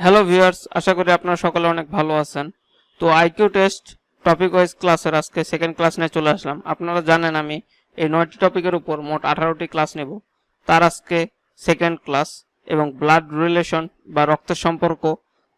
Hello viewers আশা করি আপনারা সকলে অনেক ভালো আছেন। তো আইকিউ টেস্ট টপিক ওয়াইজ ক্লাসের আজকে সেকেন্ড ক্লাস নিয়ে চলে আসলাম। আপনারা জানেন আমি এই নয়টি টপিকের উপর মোট আঠারোটি ক্লাস নেব। তার আজকে সেকেন্ড ক্লাস এবং ব্লাড রিলেশন বা রক্তের সম্পর্ক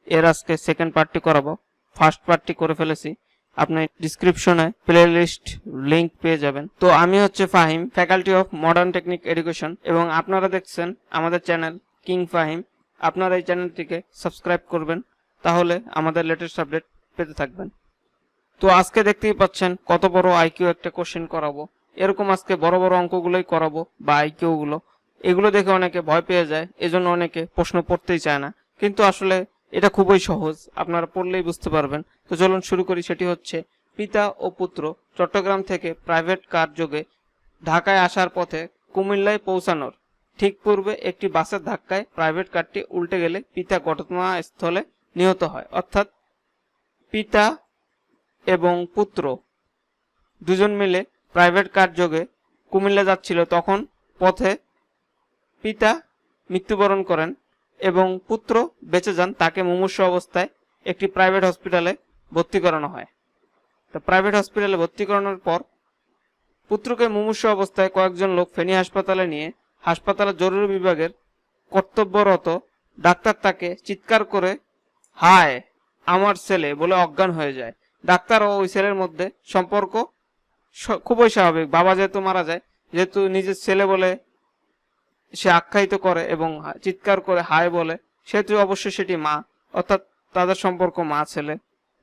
এর আজকে সেকেন্ড পার্টটি করাবো। ফার্স্ট পার্টটি করে ফেলেছি। আপনি ডিসক্রিপশনে প্লে লিস্ট লিঙ্ক পেয়ে যাবেন। তো আমি হচ্ছে Fahim faculty of modern technique education এবং আপনারা দেখছেন আমাদের চ্যানেল কিং ফাহিম আপনারা এই চ্যানেলটিকে সাবস্ক্রাইব করবেন, তাহলে আমাদের লেটেস্ট আপডেট পেতে থাকবেন। তো আজকে দেখতেই পাচ্ছেন কত বড় আইকিউ একটা কোশ্চেন করাবো। এরকম আজকে বড় বড় অঙ্কগুলোই করাবো বা আইকিউ গুলো। এগুলো দেখে অনেকে ভয় পেয়ে যায়, এজন্য অনেকে প্রশ্ন পড়তেই চায় না। কিন্তু আসলে এটা খুবই সহজ, আপনারা পড়লেই বুঝতে পারবেন। তো চলুন শুরু করি, সেটি হচ্ছে, পিতা ও পুত্র চট্টগ্রাম থেকে প্রাইভেট কার যোগে ঢাকায় আসার পথে কুমিল্লায় পৌঁছানোর। ঠিক পূর্বে একটি বাসের ধাক্কায় প্রাইভেট কারটি উল্টে গেলে পিতা ঘটনাস্থলে নিহত হয়। অর্থাৎ পিতা এবং পুত্র দুজন মিলে প্রাইভেট কার যোগে কুমিল্লা যাচ্ছিল, তখন পথে পিতা মৃত্যুবরণ করেন এবং পুত্র বেঁচে যান। তাকে মুমূর্ষ অবস্থায় একটি প্রাইভেট হসপিটালে ভর্তি করানো হয়। তো প্রাইভেট হসপিটালে ভর্তি করানোর পর পুত্রকে মুমূর্ষ অবস্থায় কয়েকজন লোক ফেনী হাসপাতালে নিয়ে হাসপাতালের জরুরি বিভাগের কর্তব্যরত ডাক্তার তাকে চিৎকার করে, হায়, আমার ছেলে বলে অজ্ঞান হয়ে যায়। ডাক্তার ও ওই ছেলের মধ্যে সম্পর্ক খুবই স্বাভাবিক। বাবা যেহেতু মারা যায়, যেহেতু নিজের ছেলে বলে সে আখ্যায়িত করে এবং চিৎকার করে হায় বলে, সেহেতু অবশ্যই সেটি মা, অর্থাৎ তাদের সম্পর্ক মা, ছেলে।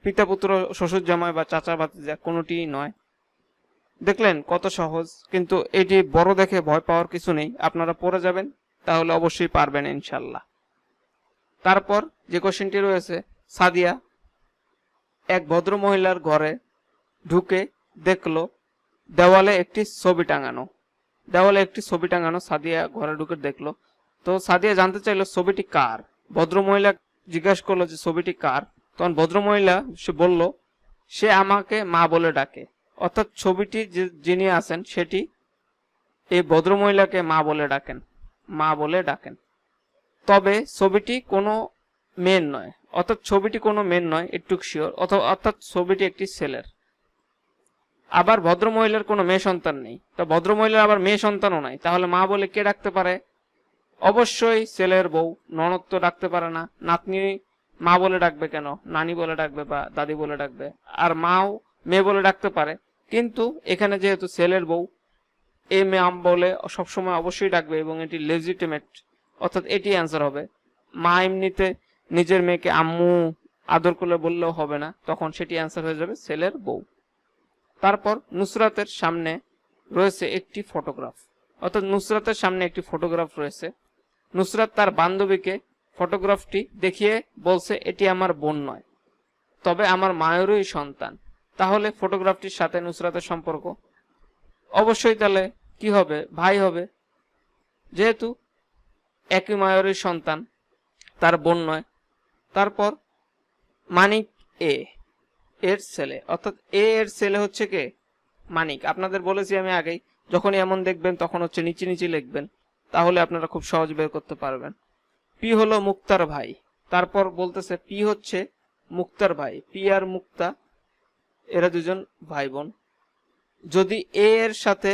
পিতা পুত্র শ্বশুর জামাই বা চাচা ভাতিজা কোনোটিই নয়। দেখলেন কত সহজ, কিন্তু এটি বড় দেখে ভয় পাওয়ার কিছু নেই। আপনারা পড়ে যাবেন, তাহলে অবশ্যই পারবেন ইনশাল্লাহ তারপর যে কোশ্চেনটি রয়েছে, সাদিয়া, এক ভদ্র মহিলার ঘরে ঢুকে দেখল, দেওয়ালে একটি ছবি টাঙানো। দেওয়ালে একটি ছবি টাঙানো, সাদিয়া ঘরে ঢুকে দেখল। তো সাদিয়া জানতে চাইলো, ছবিটি কার? ভদ্রমহিলা জিজ্ঞাসা করল যে, ছবিটি কার? তখন ভদ্রমহিলা সে বলল, সে আমাকে মা বলে ডাকে। অর্থাৎ ছবিটি যিনি আছেন সেটি এই ভদ্রমহিলাকে মা বলে ডাকেন। মা বলে ডাকেন। তবে ছবিটি কোনো মেন নয়। অর্থাৎ ছবিটি কোনো মেন নয় একটু শিওর অথবা অর্থাৎ ছবিটি একটি ছেলের। আবার ভদ্রমহিলার কোনো মেয়ে সন্তান নেই। তো ভদ্রমহিলার আবার মেয়ে সন্তানও নাই। তাহলে মা বলে কে ডাকতে পারে? অবশ্যই ছেলের বউ। ননদ তো ডাকতে পারে না। নাতনি মা বলে ডাকবে কেন? নানি বলে ডাকবে বা দাদি বলে ডাকবে। আর মাও মেয়ে বলে ডাকতে পারে। কিন্তু এখানে যেহেতু ছেলের বউ, এ ম্যাম বলে সবসময় অবশ্যই ডাকবে এবং এটি লেজিটিমেট অর্থাৎ এটি অ্যান্সার হবে। মা এমনিতে নিজের মেয়েকে আম্মু আদর করলে বললেও হবে না, তখন সেটি অ্যান্সার হয়ে যাবে সেলের বউ। তারপর নুসরাতের সামনে রয়েছে একটি ফটোগ্রাফ অর্থাৎ নুসরাতের সামনে একটি ফটোগ্রাফ রয়েছে। নুসরাত তার বান্ধবীকে ফটোগ্রাফটি দেখিয়ে বলছে, এটি আমার বোন নয়, তবে আমার মায়েরই সন্তান। তাহলে ফটোগ্রাফটির সাথে নুসরাতের সম্পর্ক? অবশ্যই তাহলে কি হবে? ভাই হবে। যেহেতু একই মায়েরই সন্তান, তার বোন নয়। তারপর মানিক এ, এর ছেলে। অর্থাৎ এ এর ছেলে হচ্ছে কে? মানিক। আপনাদের বলেছি আমি আগেই, যখনই এমন দেখবেন, তখন হচ্ছে নিচে নিচে লিখবেন। তাহলে আপনারা খুব সহজ বের করতে পারবেন। পি হলো মুক্তার ভাই। তারপর বলতেছে, পি হচ্ছে মুক্তার ভাই। পি আর মুক্তা এরা দুজন ভাই বোন যদি এ এর সাথে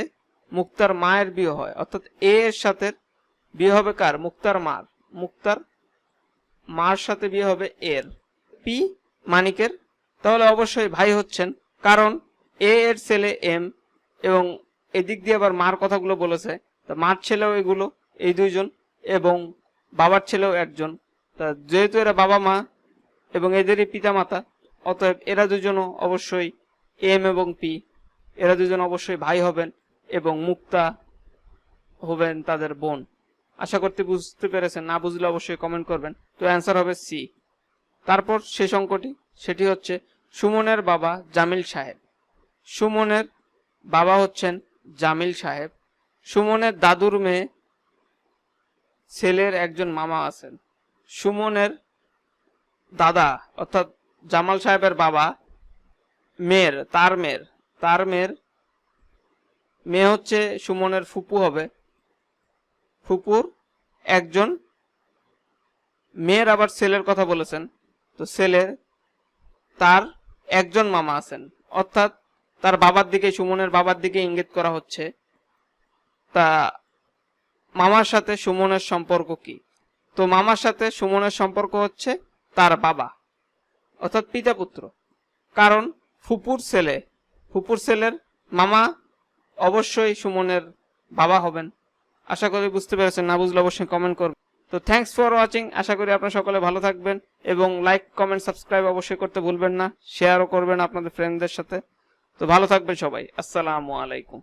মুক্তার মায়ের বিয়ে হয়, অর্থাৎ এ এর সাথে বিয়ে হবে কার? মুক্তার মার। মুক্তার মার সাথে বিয়ে হবে এর। পি মানিকের। তাহলে অবশ্যই ভাই হচ্ছেন, কারণ এ এর ছেলে এম এবং এদিক দিয়ে আবার মার কথাগুলো বলেছে। তা মার ছেলেও এগুলো, এই দুইজন, এবং বাবার ছেলেও একজন। তা যেহেতু এরা বাবা মা এবং এদেরই পিতা মাতা অতএব এরা দুজনও অবশ্যই এম এবং পি। এরা দুজন অবশ্যই ভাই হবেন এবং মুক্তা হবেন তাদের বোন। আশা করতে বুঝতে পেরেছেন, না বুঝলে অবশ্যই কমেন্ট করবেন। তো অ্যান্সার হবে সি। তারপর শেষ অঙ্কটি, সেটি হচ্ছে সুমনের বাবা জামিল সাহেব। সুমনের বাবা হচ্ছেন জামিল সাহেব। সুমনের দাদুর মেয়ে ছেলের একজন মামা আছেন। সুমনের দাদা, অর্থাৎ জামাল সাহেবের বাবা, মেয়ের, তার মেয়ের তার মেয়ের মেয়ে হচ্ছে সুমনের ফুপু হবে। ফুপুর একজন মেয়ের আবার ছেলের কথা বলেছেন। তো ছেলের তার একজন মামা আছেন। অর্থাৎ তার বাবার দিকে, সুমনের বাবার দিকে ইঙ্গিত করা হচ্ছে। তা মামার সাথে সুমনের সম্পর্ক কি? তো মামার সাথে সুমনের সম্পর্ক হচ্ছে তার বাবা। অর্থাৎ পিতা পুত্র। কারণ ফুপুর ছেলে, ফুপুর ছেলের মামা অবশ্যই সুমনের বাবা হবেন। আশা করি বুঝতে পেরেছেন, না বুঝলে অবশ্যই কমেন্ট করবেন। তো থ্যাংকস ফর ওয়াচিং আশা করি আপনারা সকলে ভালো থাকবেন এবং লাইক কমেন্ট সাবস্ক্রাইব অবশ্যই করতে ভুলবেন না শেয়ারও করবেন আপনাদের ফ্রেন্ডদের সাথে। তো ভালো থাকবেন সবাই, আসসালামু আলাইকুম।